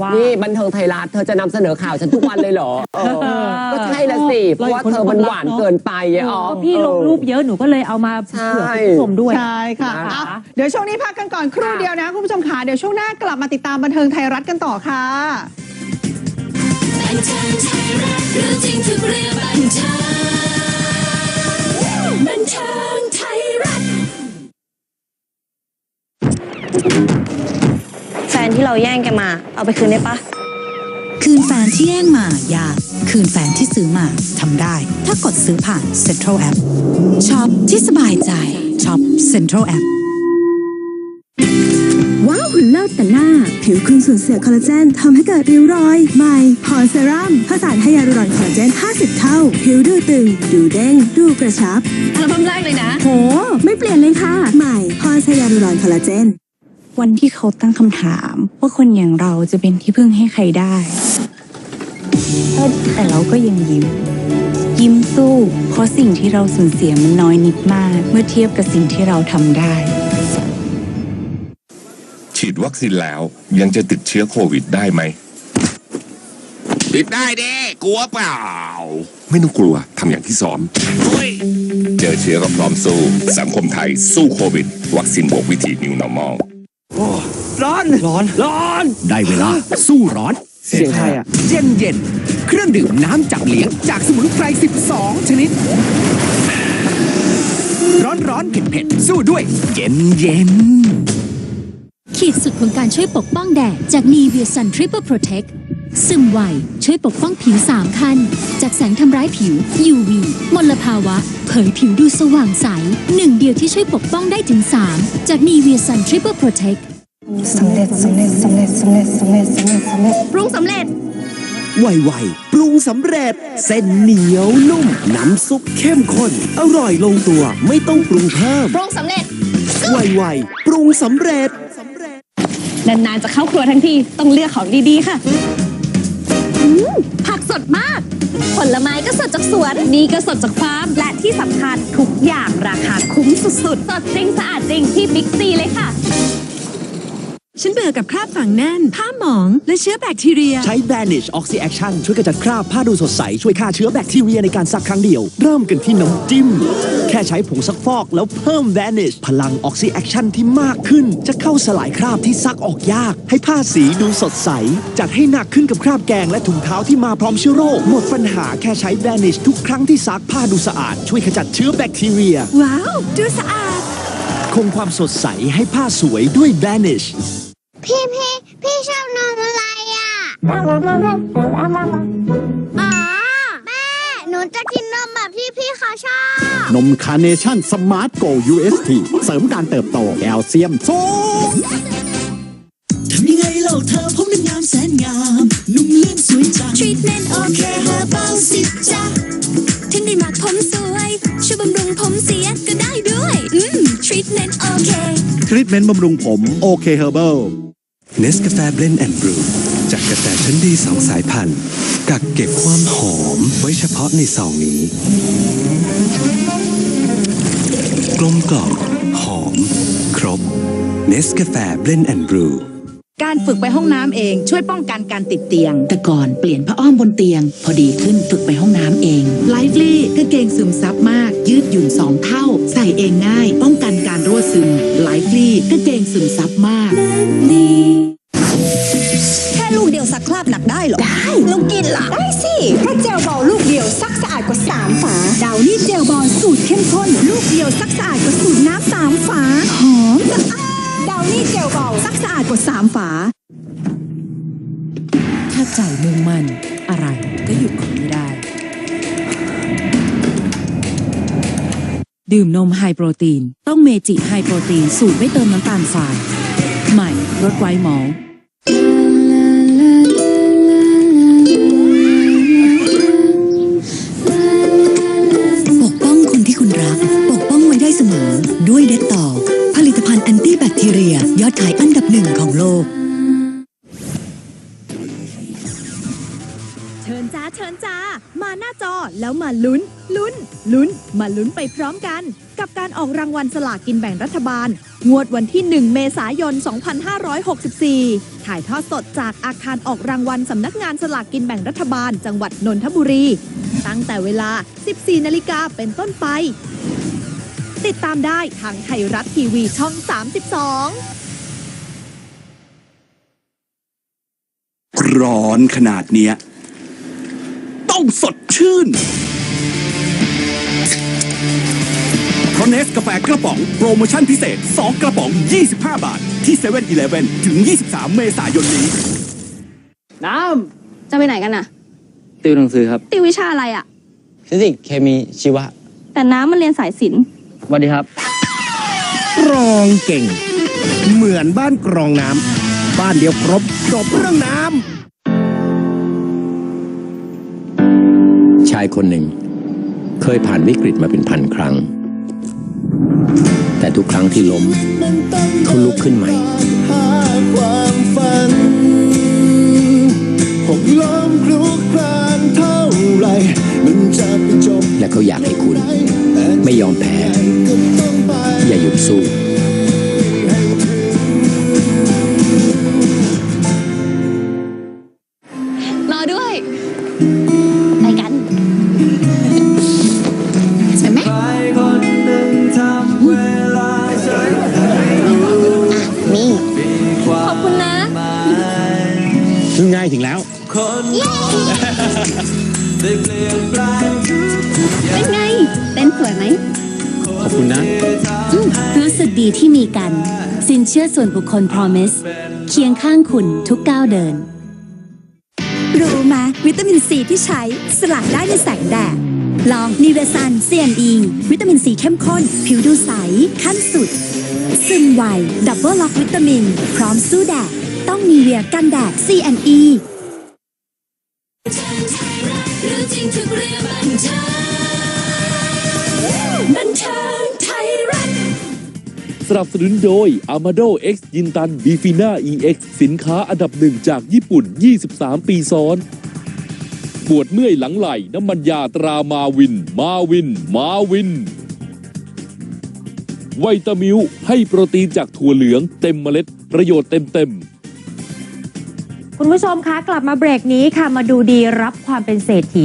ว่านี่บันเทิงไทยรัฐเธอจะนำเสนอข่าวฉันทุกวันเลยเหรอเออก็ใช่ละสิเพราะว่าเธอมันหวานเกินไปอะอ๋อ เพราะพี่ลงรูปเยอะหนูก็เลยเอามาเผื่อคุณผู้ชมด้วย ใช่ค่ะนะคะ อะ เดี๋ยวช่วงนี้พักกันก่อนครู่เดียวนะคุณผู้ชมค่ะเดี๋ยวช่วงหน้ากลับมาติดตามบันเทิงไทยรัฐกันต่อค่ะ บันเทิงไทยรัฐรู้จริงทุกเรื่องบันเทิงบันเทิงไทยรัฐแฟ นที่เราแย่งกันมา เอาไปคืนได้ปะคืนแฟนที่แย่งมายากคืนแฟนที่ซื้อมาทำได้ ถ้ากดซื้อผ่าน Central App ช็อปที่สบายใจช็อป Central App ว้าวหุ่นเลิศแต่หน้า ผิวคุณสูญเสียคอลลาเจนทำให้เกิดริ้วรอย ใหม่พอเซรั่มผสานให้ยาลูรอนคอลลาเจน 50 เท่า ผิวดูตึง ดูเด้ง ดูกระชับอัลบั้มแรกเลยนะ โห ไม่เปลี่ยนเลยค่ะ ใหม่พอสยาลูรอนคอลลาเจน วันที่เขาตั้งคำถาม ว่าคนอย่างเราจะเป็นที่พึ่งให้ใครได้ แต่เราก็ยังยิ้ม ยิ้มสู้ เพราะสิ่งที่เราสูญเสียมันน้อยนิดมาก เมื่อเทียบกับสิ่งที่เราทำได้ ฉีดวัคซีนแล้วยังจะติดเชื้อโควิดได้ไหม ติดได้เด้กลัวเปล่า ไม่ต้องกลัวทำอย่างที่ซ้อม เจอเชื้อก็พร้อมสู้ สังคมไทยสู้โควิด วัคซีนบวกวิธี New Normal ร้อน ร้อน ร้อน ได้เวลา สู้ร้อน เสียงใครอะเย็นเย็น เครื่องดื่มน้ำจับเลี้ยงจากสมุนไพร 12 ชนิด ร้อนร้อนเผ็ดเผ็ดสู้ด้วย เย็นเย็น ขีดสุดของการช่วยปกป้องแดดจาก n i v e a Sun Triple Protect ซึมไวช่วยปกป้องผิว3คันจากแสงทำร้ายผิว UV มลภาวะ เผยผิวดูสว่างใส หนึ่งเดียวที่ช่วยปกป้องได้ถึง 3 จาก n i v e a Sun Triple Protect สำเร็จสำเร็จสำเร็จสำเร็จสำเร็จสำเร็จสำเร็จปรุงสำเร็จไวๆปรุงสำเร็จ เส้นเหนียวนุ่ม น้ำซุปเข้มข้น อร่อยลงตัวไม่ต้องปรุงเพิ่มปรุงสำเร็จไวๆปรุงสำเร็จนานๆจะเข้าครัวทั้งทีต้องเลือกของดีๆค่ะอืม ผักสดมาก ผลไม้ก็สดจากสวน นี่ก็สดจากฟาร์ม และที่สำคัญทุกอย่างราคาคุ้มสุดๆ สดจริงสะอาดจริงที่บิ๊กซีเลยค่ะ ฉันเบื่อกับคราบฝังแน่น ผ้าหมอง และเชื้อแบคทีเรีย ใช้ Vanish Oxy Action ช่วยกระจัดคราบผ้าดูสดใส ช่วยฆ่าเชื้อแบคทีเรียในการซักครั้งเดียว เริ่มกันที่น้ำจิ้ม แค่ใช้ผงซักฟอกแล้วเพิ่ม Vanish พลัง Oxy Action ที่มากขึ้น จะเข้าสลายคราบที่ซักออกยาก ให้ผ้าสีดูสดใส จัดให้หนักขึ้นกับคราบแกงและถุงเท้าที่มาพร้อมเชื้อโรคหมดปัญหาแค่ใช้ Vanish ทุกครั้งที่ซักผ้าดูสะอาด ช่วยขจัดเชื้อแบคทีเรีย ว้าว ดูสะอาด คงความสดใสให้ผ้าสวยด้วย Vanish พี่พี่พี่ชอบนมอะไรอะอ๋อแม่ หนูจะกินนมแบบที่พี่เขาชอบ นมคาร์เนชั่นสมาร์ทโก UST เสริมการเติบโตแคลเซียมสูงทำยังไงเล่าเธอผมนั้นงามแสนงามนุ่มเลื่อนสวยจัง Treatment โอเคเฮอร์เบลสิจ๊ะถึงได้หมักผมสวยช่วยบำรุงผมเสียก็ได้ด้วย อืม Treatment โอเค ทรีทเมนต์บำรุงผมโอเคเฮอร์เบิล เนสกาแฟเบลนแอนด์บรูจากกาแฟชั้นดีสองสายพันธุ์ กักเก็บความหอมไว้เฉพาะในซองนี้ กลมกล่อมหอม ครบเนสกาแฟเบลนแอนด์บรูการฝึกไปห้องน้ำเองช่วยป้องกันการติดเตียง แต่ก่อนเปลี่ยนผ้าอ้อมบนเตียง พอดีขึ้นฝึกไปห้องน้ำเองไลฟ์ลี่กางเกงซึมซับมาก ยืดหยุ่นสองเท่า ใส่เองง่าย ป้องกันการรั่วซึมไลฟ์ลี่กางเกงซึมซับมากแค่ ลูกเดียวซักคราบหนักได้เหรอ ได้แล้วกินล่ะ ได้สิเพราะเจลบอลลูกเดียวซักสะอาดกว่า3ฝา ดาวนี่เจลบอลสูตรเข้มข้น ลูกเดียวซักสะอาดกว่าสูตรน้ำสามฝา หอมสะอาดดาวนี่เจลบอลซักสะอาดกว่า3ฝา ถ้าใจมุ่งมั่นอะไรก็หยุดคุณไม่ได้ ดื่มนมไฮโปรตีน ต้องเมจิไฮโปรตีน สูตรไม่เติมน้ำตาลทราย ใหม่รสไวท์มอล เชิญจ้า มาหน้าจอแล้วมาลุ้น ลุ้น ลุ้น มาลุ้นไปพร้อมกัน กับการออกรางวัลสลากกินแบ่งรัฐบาล งวดวันที่ 1 เมษายน 2564 ถ่ายทอดสดจากอาคารออกรางวัลสำนักงานสลากกินแบ่งรัฐบาล จังหวัดนนทบุรี ตั้งแต่เวลา 14 นาฬิกาเป็นต้นไป ติดตามได้ทางไทยรัฐทีวีช่อง 32ร้อนขนาดเนี้ย ต้องสดชื่น เพราะเนสกาแฟกระป๋อง โปรโมชั่นพิเศษ 2 กระป๋อง 25 บาท ที่7 e เ e ่ e อถึง 23 เมษายนนี้ น้ำจะไปไหนกันน่ะ ติวหนังสือครับ ติววิชาอะไรอะฟิสิกส์เคมีชีวะแต่น้ำมันเรียนสายศิลป์สวัสดีครับ กรองเก่ง เหมือนบ้านกรองน้ำบ้านเดียวครบจบเรื่องน้ำายคนหนึ่ง เคยผ่านวิกฤตมาเป็นพันครั้ง แต่ทุกครั้งที่ล้มเขาลุกขึ้นใหม่หาความฝันหกล้มคลุกคลานเท่าไหรมันจะไปจบและเขาอยากให้คุณ ไม่ยอมแพ้ก็ต้องไปอย่าหยุดสู้ ง่ายถึงแล้ว เป็นไง เต้นสวยไหม ขอบคุณนะรู้สึกดีที่มีกัน สินเชื่อส่วนบุคคล Promise เคียงข้างคุณทุกก้าวเดิน รู้ไหมวิตามินซีที่ใช้สลัดได้ในแสงแดด ลองนิเวซันเซียนอีวิตามินซีเข้มข้น ผิวดูใส ขั้นสุด ซึมไวดับเบิลล็อกวิตามิน พร้อมสู้แดด ต้องมีเวียกันแดด CNE รู้จริงทุกเรื่องบันเทิงบันเทิงไทยรัฐสนับสนุนโดย Amado X ยินตัน b ีฟีน่า EX สินค้าอันดับหนึ่งจากญี่ปุ่น 23 ปีซ้อน ปวดเมื่อยหลังไหล่ น้ำมันยาตรามาวิน มาวิน มาวิน ไวตามิวให้โปรตีนจากถั่วเหลืองเต็มเมล็ด ประโยชน์เต็มเต็มๆ คุณผู้ชมคะกลับมาเบรกนี้ค่ะมาดูดีรับความเป็นเศรษฐี